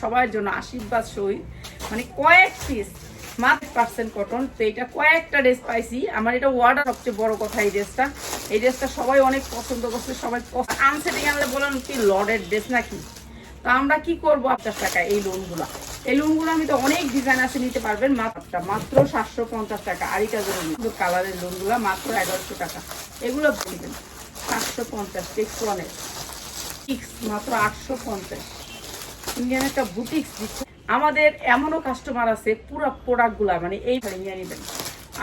সবার জন্য আশীর্বাদ সহিত মানে কয়েক পিস মাত্র পার্সেন্ট কটন তো এটা কয়েকটা ড্রেস পাইছি। আমার এটা ওয়ার্ডার সবচেয়ে বড় কথা এই ড্রেসটা এই ড্রেসটা সবাই অনেক পছন্দ করছে, সবাই আনসেটিং আনলে বলেন কি লর্ডের ড্রেস নাকি? তো আমরা কি করব পঞ্চাশ টাকা এই লোনগুলো এই লোনগুলো আমি তো অনেক ডিজাইন আছে, নিতে পারবেন। মাত্র মাত্র সাতশো পঞ্চাশ টাকা। আরিকা জন্য কালারের লোনগুলো মাত্র এগারোশো টাকা। এগুলো বলবেন। সাতশো পঞ্চাশ টেক্স ওয়ানের মাত্র আটশো পঞ্চাশ। ইন্ডিয়ান একটা বুটিক্স দিচ্ছে। আমাদের এমনও কাস্টমার আছে, পুরো প্রোডাক্টগুলা মানে এই ঘরে নিয়ে নেবেন।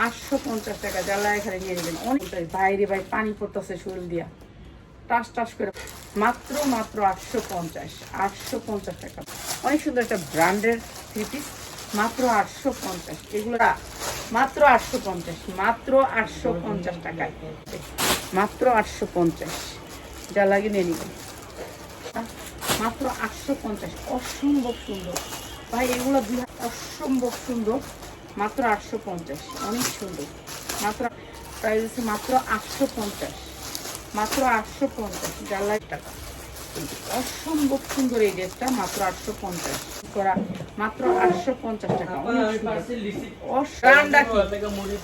আটশো পঞ্চাশ টাকা, জ্বালা এখানে নিয়ে নেবেন। অনেক বাইরে বাইরে পানি পড়তেছে শরীর দিয়া। টাস টাস করে। মাত্র মাত্র আটশো পঞ্চাশ আটশো পঞ্চাশ টাকা। অনেক সুন্দর একটা ব্র্যান্ডের থ্রি পিস মাত্র আটশো পঞ্চাশ। এগুলো মাত্র আটশো পঞ্চাশ, মাত্র আটশো পঞ্চাশ টাকায়। মাত্র আটশো পঞ্চাশ। যা লাগে নিয়ে নিবেন। মাত্র আটশো পঞ্চাশ। অসম্ভব সুন্দর। ভাই এগুলো দুই অসম্ভব সুন্দর। মাত্র আটশো পঞ্চাশ। অনেক সুন্দর। মাত্র প্রাইস আছে মাত্র আটশো পঞ্চাশ। মাত্র আটশো পঞ্চাশ। লাখ টাকা। অসম্ভব সুন্দর এই ড্রেসটা মাত্র আটশো পঞ্চাশ। করা মাত্র আটশো পঞ্চাশ টাকা।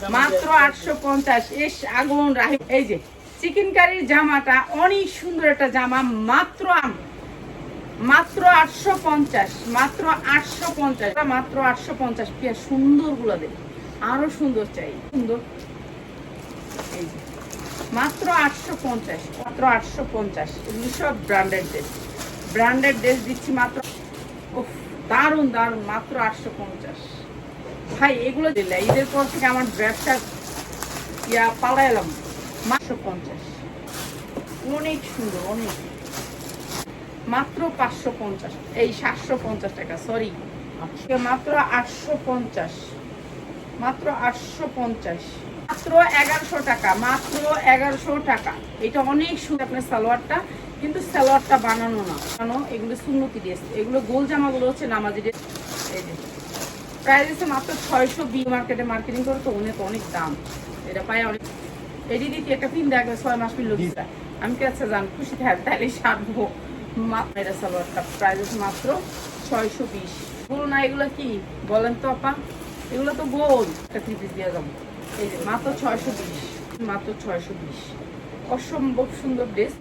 মাত্র আটশো পঞ্চাশ। এস আগুন রাহি এই যে চিকেন কারির জামাটা অনেক সুন্দর একটা জামা মাত্র আম- মাত্র আটশো পঞ্চাশ মাত্র আটশো পঞ্চাশ মাত্র আটশো পঞ্চাশ পিয়া সুন্দরগুলো দেবে আরও সুন্দর চাই সুন্দর। মাত্র আটশো পঞ্চাশ মাত্র আটশো পঞ্চাশ এগুলো সব ব্র্যান্ডেড ড্রেস ব্র্যান্ডেড ড্রেস দিচ্ছি মাত্র উফ, দারুণ দারুণ মাত্র আটশো পঞ্চাশ। ভাই এগুলো দিলে ঈদের পর থেকে আমার ব্যবসা ইয়া পালাইলাম মাত্র পঞ্চাশ। অনেক সুন্দর অনেক। মাত্র পাঁচশো পঞ্চাশ। এই সাতশো পঞ্চাশ টাকা সরি মাত্র আটশো পঞ্চাশ। মাত্র আটশো পঞ্চাশ। মাত্র এগারোশো টাকা, মাত্র এগারোশো টাকা। এটা অনেক সুন্দর আপনার সালোয়ারটা, কিন্তু সালোয়ারটা বানানো না। বানানো, এগুলো সুন্নতি ড্রেস। এগুলো গোল জামাগুলো হচ্ছে নামাজি ড্রেস। আছে মাত্র ছয়শো বি মার্কেটে মার্কেটিং করে তো অনেক অনেক দাম। এটা পাই অনেক এটি দিতে একটা পিন দেখবে ছয় মাস মিলল দিতে আমি কি আচ্ছা জান, খুশি থাক, তাহলে সারবো। এটা সালোয়ারটা, প্রাইস হচ্ছে মাত্র ছয়শো বিশ। বলুন না, এগুলো কি? বলেন তো, আপা। এগুলো তো গোল। একটা থ্রি দিয়ে যাব। এই যে, মাত্র ছয়শো বিশ। মাত্র ছয়শো বিশ। অসম্ভব সুন্দর ড্রেস